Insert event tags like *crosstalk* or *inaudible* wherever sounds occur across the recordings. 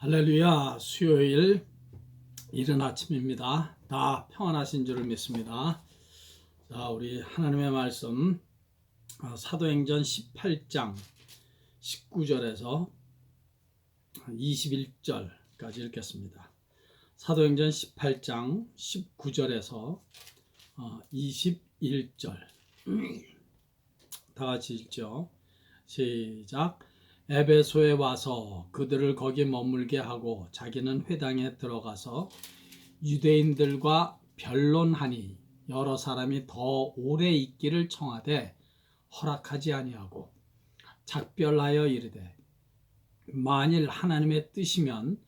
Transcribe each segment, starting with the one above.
할렐루야 수요일 이른 아침입니다. 다 평안하신 줄을 믿습니다. 자 우리 하나님의 말씀 아, 사도행전 18장 19절에서 21절까지 읽겠습니다. 사도행전 18장 19절에서 21절 다 같이 읽죠. 시작. 에베소에 와서 그들을 거기 머물게 하고 자기는 회당에 들어가서 유대인들과 변론하니 여러 사람이 더 오래 있기를 청하되 허락하지 아니하고 작별하여 이르되 만일 하나님의 뜻이면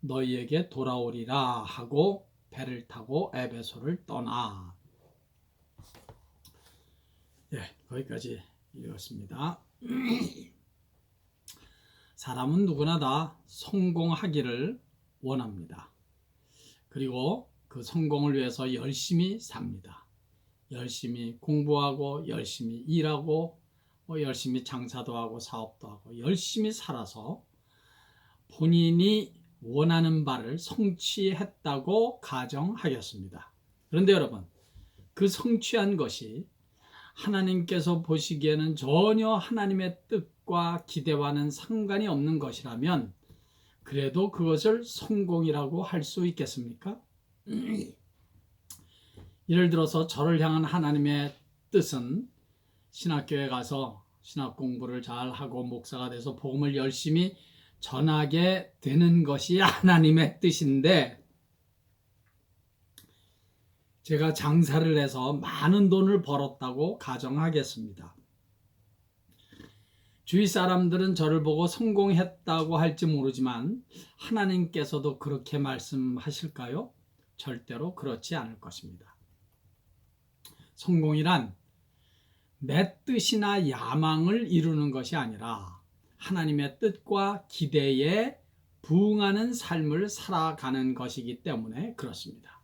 너희에게 돌아오리라 하고 배를 타고 에베소를 떠나. 예, 거기까지 읽었습니다. *clears throat* 사람은 누구나 다 성공하기를 원합니다. 그리고 그 성공을 위해서 열심히 삽니다. 열심히 공부하고 열심히 일하고 뭐 열심히 장사도 하고 사업도 하고 열심히 살아서 본인이 원하는 바를 성취했다고 가정하겠습니다. 그런데 여러분, 그 성취한 것이 하나님께서 보시기에는 전혀 하나님의 뜻과 기대와는 상관이 없는 것이라면 그래도 그것을 성공이라고 할 수 있겠습니까? *clears throat* 예를 들어서 저를 향한 하나님의 뜻은 신학교에 가서 신학 공부를 잘 하고 목사가 돼서 복음을 열심히 전하게 되는 것이 하나님의 뜻인데 제가 장사를 해서 많은 돈을 벌었다고 가정하겠습니다. 주위 사람들은 저를 보고 성공했다고 할지 모르지만 하나님께서도 그렇게 말씀하실까요? 절대로 그렇지 않을 것입니다. 성공이란 내 뜻이나 야망을 이루는 것이 아니라 하나님의 뜻과 기대에 부응하는 삶을 살아가는 것이기 때문에 그렇습니다.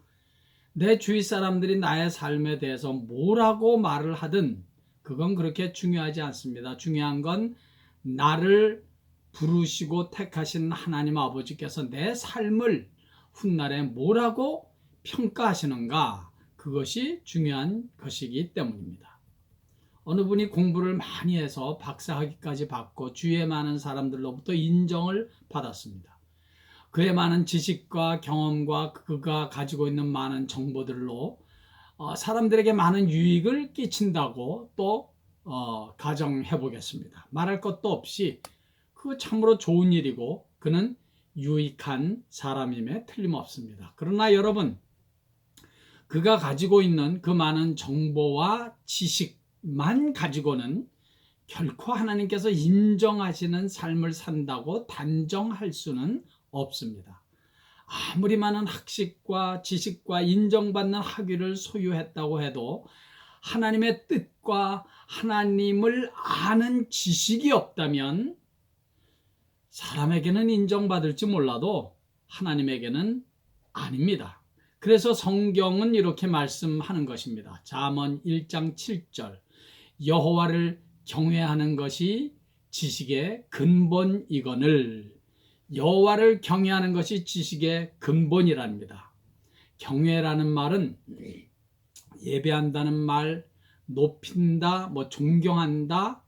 내 주위 사람들이 나의 삶에 대해서 뭐라고 말을 하든 그건 그렇게 중요하지 않습니다. 중요한 건 나를 부르시고 택하신 하나님 아버지께서 내 삶을 훗날에 뭐라고 평가하시는가 그것이 중요한 것이기 때문입니다. 어느 분이 공부를 많이 해서 박사학위까지 받고 주위에 많은 사람들로부터 인정을 받았습니다. 그의 많은 지식과 경험과 그가 가지고 있는 많은 정보들로 어, 사람들에게 많은 유익을 끼친다고 또 어, 가정해 보겠습니다. 말할 것도 없이 그 참으로 좋은 일이고 그는 유익한 사람임에 틀림없습니다. 그러나 여러분 그가 가지고 있는 그 많은 정보와 지식만 가지고는 결코 하나님께서 인정하시는 삶을 산다고 단정할 수는 없습니다. 아무리 많은 학식과 지식과 인정받는 학위를 소유했다고 해도 하나님의 뜻과 하나님을 아는 지식이 없다면 사람에게는 인정받을지 몰라도 하나님에게는 아닙니다. 그래서 성경은 이렇게 말씀하는 것입니다. 잠언 1장 7절 여호와를 경외하는 것이 지식의 근본이거늘 여호와를 경외하는 것이 지식의 근본이랍니다. 경외라는 말은 예배한다는 말, 높인다, 뭐 존경한다.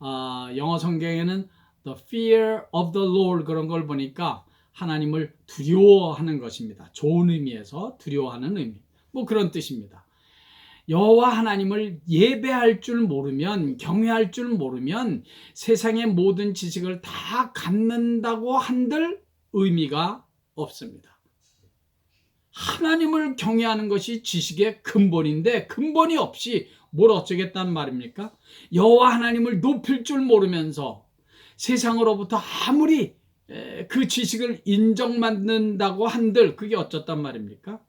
아, 영어 성경에는 the fear of the Lord 그런 걸 보니까 하나님을 두려워하는 것입니다. 좋은 의미에서 두려워하는 의미. 뭐 그런 뜻입니다. 여호와 하나님을 예배할 줄 모르면 경외할 줄 모르면 세상의 모든 지식을 다 갖는다고 한들 의미가 없습니다. 하나님을 경외하는 것이 지식의 근본인데 근본이 없이 뭘 어쩌겠다는 말입니까? 여호와 하나님을 높일 줄 모르면서 세상으로부터 아무리 그 지식을 인정받는다고 한들 그게 어쩌단 말입니까?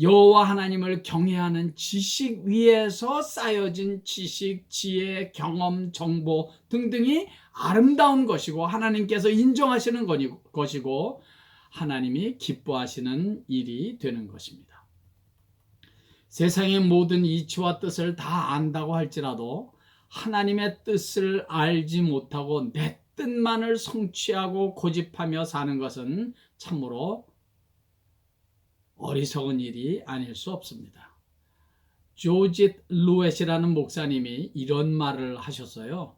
여호와 하나님을 경외하는 지식 위에서 쌓여진 지식, 지혜, 경험, 정보 등등이 아름다운 것이고 하나님께서 인정하시는 것이고 하나님이 기뻐하시는 일이 되는 것입니다. 세상의 모든 이치와 뜻을 다 안다고 할지라도 하나님의 뜻을 알지 못하고 내 뜻만을 성취하고 고집하며 사는 것은 참으로 어리석은 일이 아닐 수 없습니다. 조짓 루엣이라는 목사님이 이런 말을 하셨어요.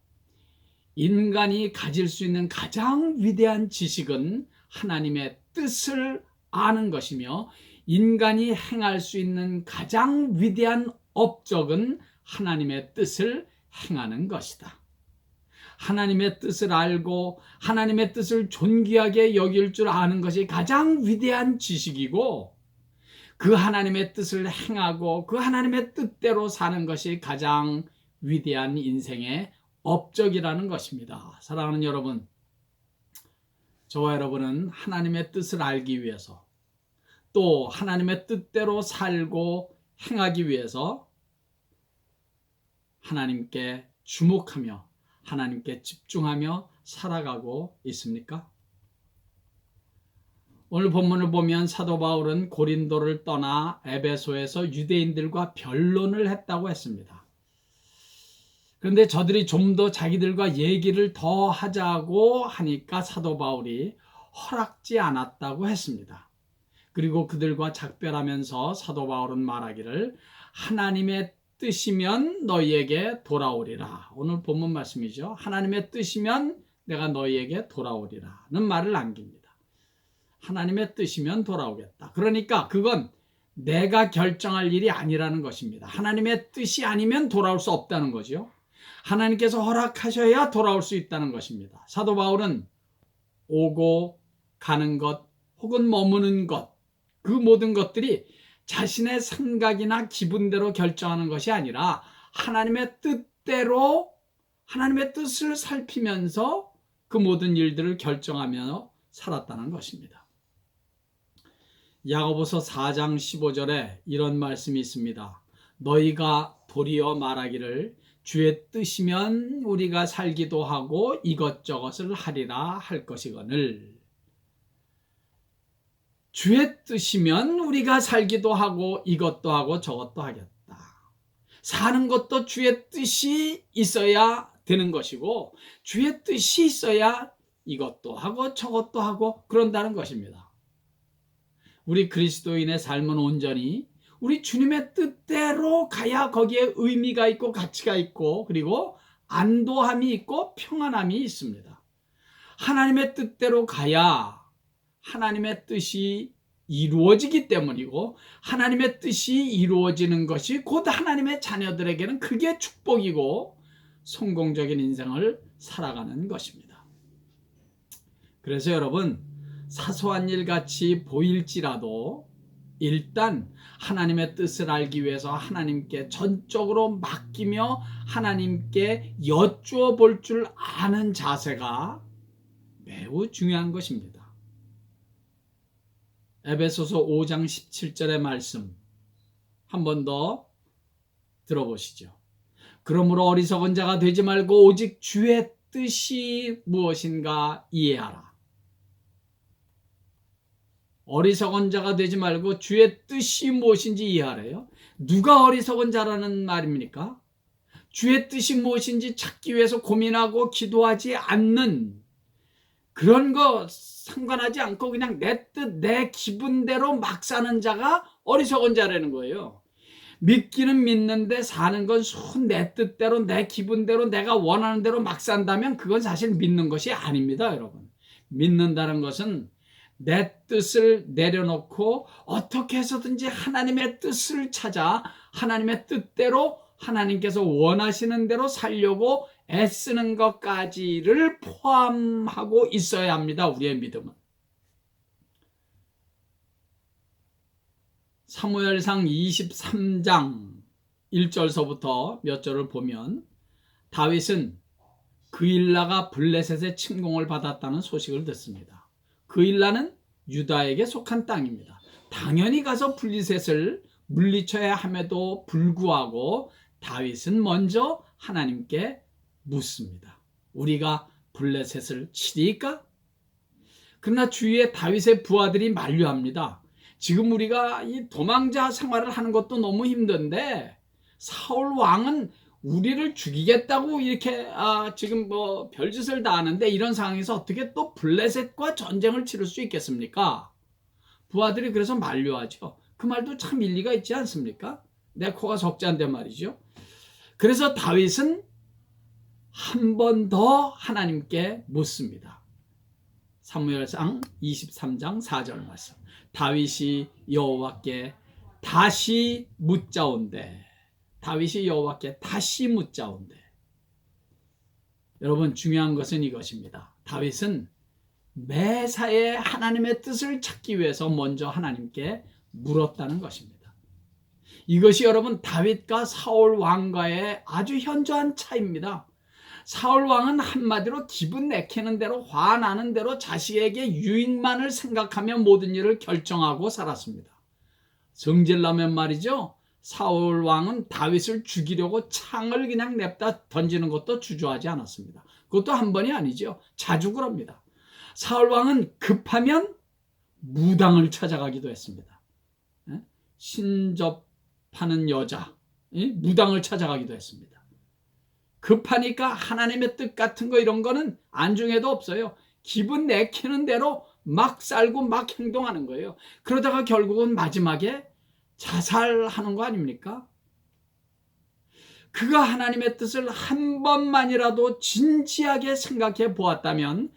인간이 가질 수 있는 가장 위대한 지식은 하나님의 뜻을 아는 것이며 인간이 행할 수 있는 가장 위대한 업적은 하나님의 뜻을 행하는 것이다. 하나님의 뜻을 알고 하나님의 뜻을 존귀하게 여길 줄 아는 것이 가장 위대한 지식이고 그 하나님의 뜻을 행하고 그 하나님의 뜻대로 사는 것이 가장 위대한 인생의 업적이라는 것입니다. 사랑하는 여러분, 저와 여러분은 하나님의 뜻을 알기 위해서 또 하나님의 뜻대로 살고 행하기 위해서 하나님께 주목하며 하나님께 집중하며 살아가고 있습니까? 오늘 본문을 보면 사도 바울은 고린도를 떠나 에베소에서 유대인들과 변론을 했다고 했습니다. 그런데 저들이 좀 더 자기들과 얘기를 더 하자고 하니까 사도 바울이 허락지 않았다고 했습니다. 그리고 그들과 작별하면서 사도 바울은 말하기를 하나님의 뜻이면 너희에게 돌아오리라. 오늘 본문 말씀이죠. 하나님의 뜻이면 내가 너희에게 돌아오리라는 말을 남깁니다. 하나님의 뜻이면 돌아오겠다. 그러니까 그건 내가 결정할 일이 아니라는 것입니다. 하나님의 뜻이 아니면 돌아올 수 없다는 거죠. 하나님께서 허락하셔야 돌아올 수 있다는 것입니다. 사도 바울은 오고 가는 것 혹은 머무는 것, 그 모든 것들이 자신의 생각이나 기분대로 결정하는 것이 아니라 하나님의 뜻대로 하나님의 뜻을 살피면서 그 모든 일들을 결정하며 살았다는 것입니다. 야고보서 4장 15절에 이런 말씀이 있습니다. 너희가 도리어 말하기를 주의 뜻이면 우리가 살기도 하고 이것저것을 하리라 할 것이거늘 주의 뜻이면 우리가 살기도 하고 이것도 하고 저것도 하겠다. 사는 것도 주의 뜻이 있어야 되는 것이고 주의 뜻이 있어야 이것도 하고 저것도 하고 그런다는 것입니다. 우리 그리스도인의 삶은 온전히 우리 주님의 뜻대로 가야 거기에 의미가 있고 가치가 있고 그리고 안도함이 있고 평안함이 있습니다. 하나님의 뜻대로 가야 하나님의 뜻이 이루어지기 때문이고 하나님의 뜻이 이루어지는 것이 곧 하나님의 자녀들에게는 그게 축복이고 성공적인 인생을 살아가는 것입니다. 그래서 여러분 사소한 일 같이 보일지라도 일단 하나님의 뜻을 알기 위해서 하나님께 전적으로 맡기며 하나님께 여쭈어 볼 줄 아는 자세가 매우 중요한 것입니다. 에베소서 5장 17절의 말씀 한 번 더 들어보시죠. 그러므로 어리석은 자가 되지 말고 오직 주의 뜻이 무엇인가 이해하라. 어리석은 자가 되지 말고 주의 뜻이 무엇인지 이해하래요. 누가 어리석은 자라는 말입니까? 주의 뜻이 무엇인지 찾기 위해서 고민하고 기도하지 않는 그런 거 상관하지 않고 그냥 내 뜻, 내 기분대로 막 사는 자가 어리석은 자라는 거예요. 믿기는 믿는데 사는 건 손 내 뜻대로 내 기분대로 내가 원하는 대로 막 산다면 그건 사실 믿는 것이 아닙니다, 여러분. 믿는다는 것은 내 뜻을 내려놓고 어떻게 해서든지 하나님의 뜻을 찾아 하나님의 뜻대로 하나님께서 원하시는 대로 살려고 애쓰는 것까지를 포함하고 있어야 합니다. 우리의 믿음은. 사무엘상 23장 1절서부터 몇 절을 보면 다윗은 그일라가 블레셋의 침공을 받았다는 소식을 듣습니다. 그일라는 유다에게 속한 땅입니다. 당연히 가서 블리셋을 물리쳐야 함에도 불구하고 다윗은 먼저 하나님께 묻습니다. 우리가 블레셋을 치리까? 그러나 주위에 다윗의 부하들이 만류합니다. 지금 우리가 이 도망자 생활을 하는 것도 너무 힘든데 사울 왕은 우리를 죽이겠다고 이렇게 아, 지금 뭐 별짓을 다 하는데 이런 상황에서 어떻게 또 블레셋과 전쟁을 치를 수 있겠습니까? 부하들이 그래서 만류하죠. 그 말도 참 일리가 있지 않습니까? 내 코가 적지않대 말이죠. 그래서 다윗은 한 번 더 하나님께 묻습니다. 사무엘상 23장 4절 말씀. 다윗이 여호와께 다시 묻자온대. 다윗이 여호와께 다시 묻자온대. 여러분 중요한 것은 이것입니다. 다윗은 매사에 하나님의 뜻을 찾기 위해서 먼저 하나님께 물었다는 것입니다. 이것이 여러분 다윗과 사울 왕과의 아주 현저한 차이입니다. 사울 왕은 한마디로 기분 내키는 대로 화나는 대로 자식에게 유익만을 생각하며 모든 일을 결정하고 살았습니다. 성질나면 말이죠. 사울 왕은 다윗을 죽이려고 창을 그냥 냅다 던지는 것도 주저하지 않았습니다. 그것도 한 번이 아니죠. 자주 그럽니다. 사울 왕은 급하면 무당을 찾아가기도 했습니다. 예? 신접하는 여자, 무당을 찾아가기도 했습니다. 급하니까 하나님의 뜻 같은 거 이런 거는 안중에도 없어요. 기분 내키는 대로 막 살고 막 행동하는 거예요. 그러다가 결국은 마지막에 자살하는 거 아닙니까? 그가 하나님의 뜻을 한 번만이라도 진지하게 생각해 보았다면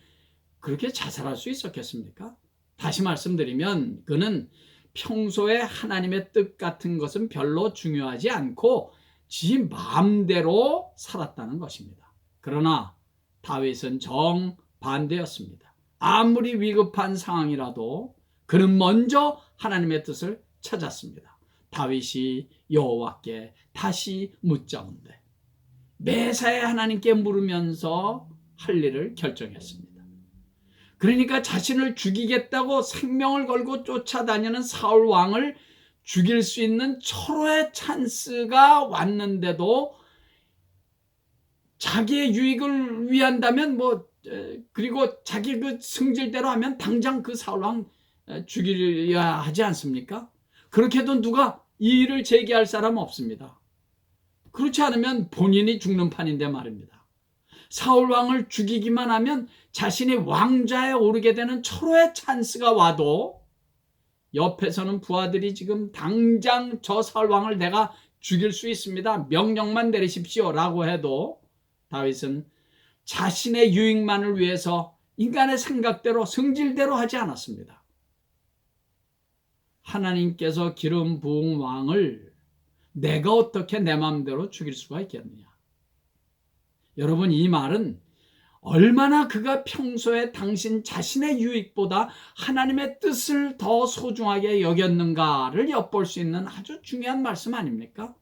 그렇게 자살할 수 있었겠습니까? 다시 말씀드리면 그는 평소에 하나님의 뜻 같은 것은 별로 중요하지 않고 지 마음대로 살았다는 것입니다. 그러나 다윗은 정반대였습니다. 아무리 위급한 상황이라도 그는 먼저 하나님의 뜻을 찾았습니다. 다윗이 여호와께 다시 묻자온데 매사에 하나님께 물으면서 할 일을 결정했습니다. 그러니까 자신을 죽이겠다고 생명을 걸고 쫓아다니는 사울 왕을 죽일 수 있는 철호의 찬스가 왔는데도 자기의 유익을 위한다면 뭐 그리고 자기 그 승질대로 하면 당장 그 사울 왕 죽이려 하지 않습니까? 그렇게 해도 누가 이 일을 제기할 사람 없습니다. 그렇지 않으면 본인이 죽는 판인데 말입니다. 사울 왕을 죽이기만 하면 자신이 왕좌에 오르게 되는 철호의 찬스가 와도 옆에서는 부하들이 지금 당장 저 사울 왕을 내가 죽일 수 있습니다. 명령만 내리십시오라고 해도 다윗은 자신의 유익만을 위해서 인간의 생각대로 성질대로 하지 않았습니다. 하나님께서 기름 부은 왕을 내가 어떻게 내 마음대로 죽일 수가 있겠느냐. 여러분 이 말은 얼마나 그가 평소에 당신 자신의 유익보다 하나님의 뜻을 더 소중하게 여겼는가를 엿볼 수 있는 아주 중요한 말씀 아닙니까?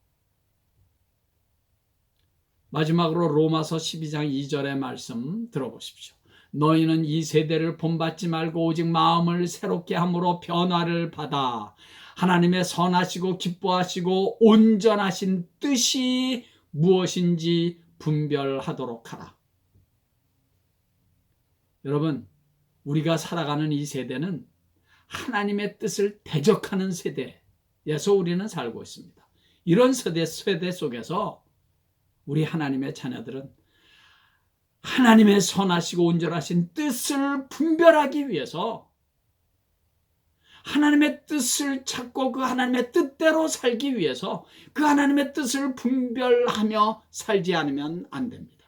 마지막으로 로마서 12장 2절의 말씀 들어보십시오. 너희는 이 세대를 본받지 말고 오직 마음을 새롭게 함으로 변화를 받아 하나님의 선하시고 기뻐하시고 온전하신 뜻이 무엇인지 분별하도록 하라. 여러분, 우리가 살아가는 이 세대는 하나님의 뜻을 대적하는 세대에서 우리는 살고 있습니다. 이런 세대, 세대 속에서 우리 하나님의 자녀들은 하나님의 선하시고 온전하신 뜻을 분별하기 위해서 하나님의 뜻을 찾고 그 하나님의 뜻대로 살기 위해서 그 하나님의 뜻을 분별하며 살지 않으면 안 됩니다.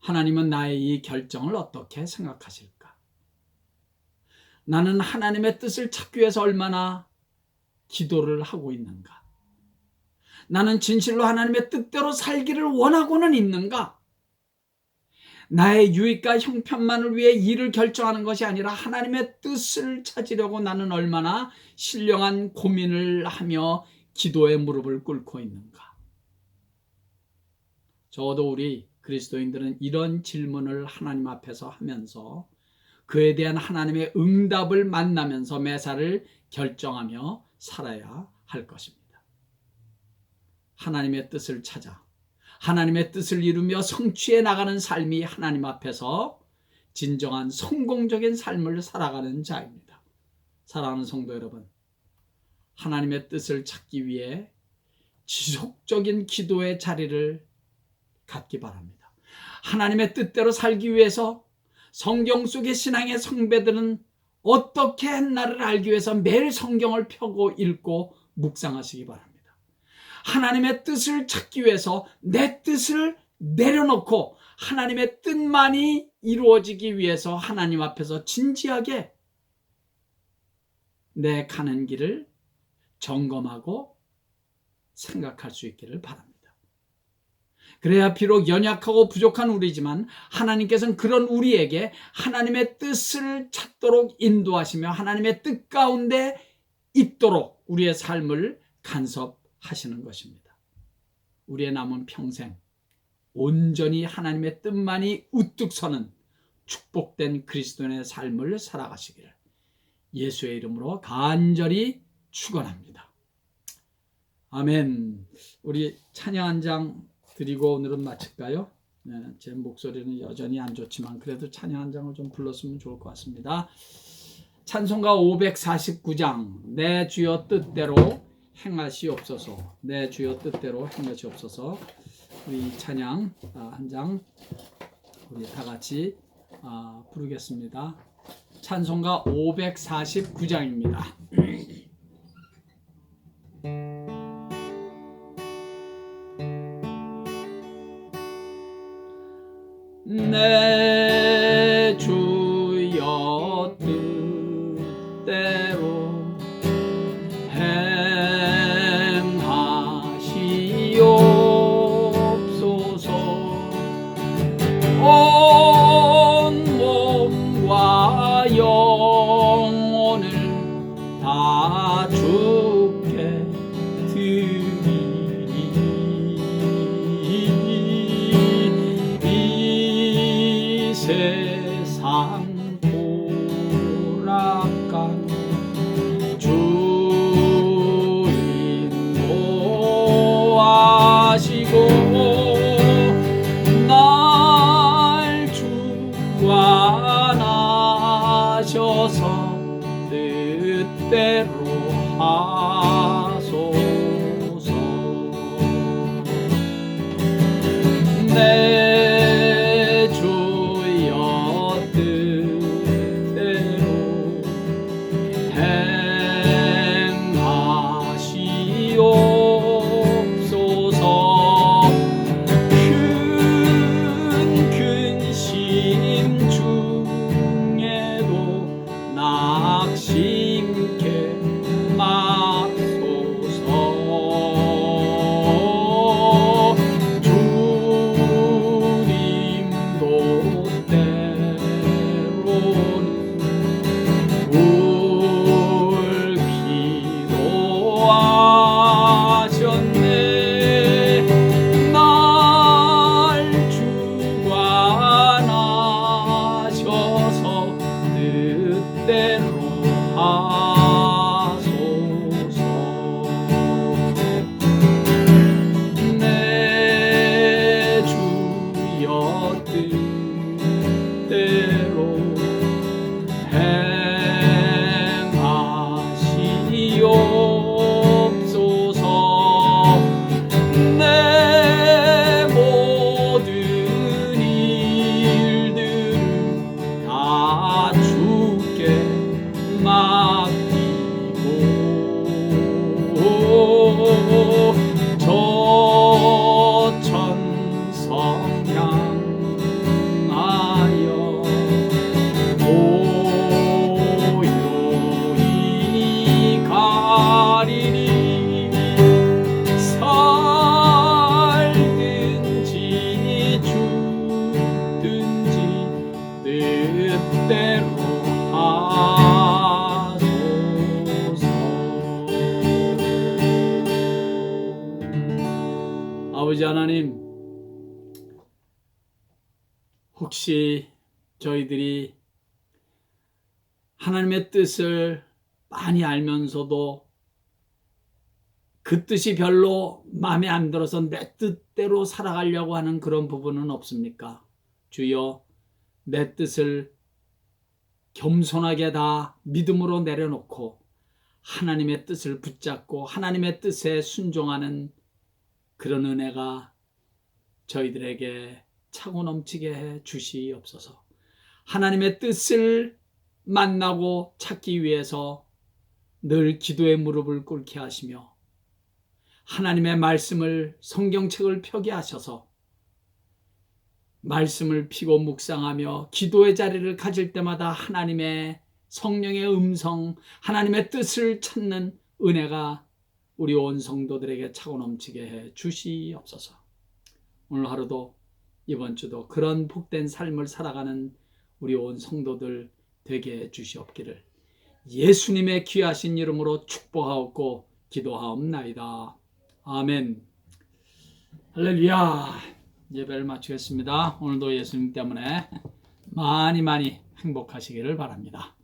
하나님은 나의 이 결정을 어떻게 생각하실까? 나는 하나님의 뜻을 찾기 위해서 얼마나 기도를 하고 있는가? 나는 진실로 하나님의 뜻대로 살기를 원하고는 있는가? 나의 유익과 형편만을 위해 일을 결정하는 것이 아니라 하나님의 뜻을 찾으려고 나는 얼마나 신령한 고민을 하며 기도의 무릎을 꿇고 있는가? 저도 우리 그리스도인들은 이런 질문을 하나님 앞에서 하면서 그에 대한 하나님의 응답을 만나면서 매사를 결정하며 살아야 할 것입니다. 하나님의 뜻을 찾아 하나님의 뜻을 이루며 성취해 나가는 삶이 하나님 앞에서 진정한 성공적인 삶을 살아가는 자입니다. 사랑하는 성도 여러분, 하나님의 뜻을 찾기 위해 지속적인 기도의 자리를 갖기 바랍니다. 하나님의 뜻대로 살기 위해서 성경 속의 신앙의 성배들은 어떻게 했나를 알기 위해서 매일 성경을 펴고 읽고 묵상하시기 바랍니다. 하나님의 뜻을 찾기 위해서 내 뜻을 내려놓고 하나님의 뜻만이 이루어지기 위해서 하나님 앞에서 진지하게 내 가는 길을 점검하고 생각할 수 있기를 바랍니다. 그래야 비록 연약하고 부족한 우리지만 하나님께서는 그런 우리에게 하나님의 뜻을 찾도록 인도하시며 하나님의 뜻 가운데 있도록 우리의 삶을 간섭 하시는 것입니다. 우리의 남은 평생 온전히 하나님의 뜻만이 우뚝 서는 축복된 그리스도인의 삶을 살아가시기를 예수의 이름으로 간절히 축원합니다. 아멘. 우리 찬양 한 장 드리고 오늘은 마칠까요? 네, 제 목소리는 여전히 안 좋지만 그래도 찬양 한 장을 좀 불렀으면 좋을 것 같습니다. 찬송가 549장 내 주여 뜻대로 행하시옵소서 내 주여 뜻대로 행하시옵소서 우리 찬양 아, 한장 우리 다 같이 아, 부르겠습니다. 찬송가 549장입니다. 저희들이 하나님의 뜻을 많이 알면서도 그 뜻이 별로 마음에 안 들어서 내 뜻대로 살아가려고 하는 그런 부분은 없습니까? 주여 내 뜻을 겸손하게 다 믿음으로 내려놓고 하나님의 뜻을 붙잡고 하나님의 뜻에 순종하는 그런 은혜가 저희들에게 차고 넘치게 해 주시옵소서. 하나님의 뜻을 만나고 찾기 위해서 늘 기도의 무릎을 꿇게 하시며 하나님의 말씀을 성경책을 펴게 하셔서 말씀을 피고 묵상하며 기도의 자리를 가질 때마다 하나님의 성령의 음성, 하나님의 뜻을 찾는 은혜가 우리 온 성도들에게 차고 넘치게 해 주시옵소서. 오늘 하루도 이번 주도 그런 복된 삶을 살아가는 우리 온 성도들 되게 해 주시옵기를 예수님의 귀하신 이름으로 축복하옵고 기도하옵나이다. 아멘. 할렐루야. 예배를 마치겠습니다. 오늘도 예수님 때문에 많이 많이 행복하시기를 바랍니다.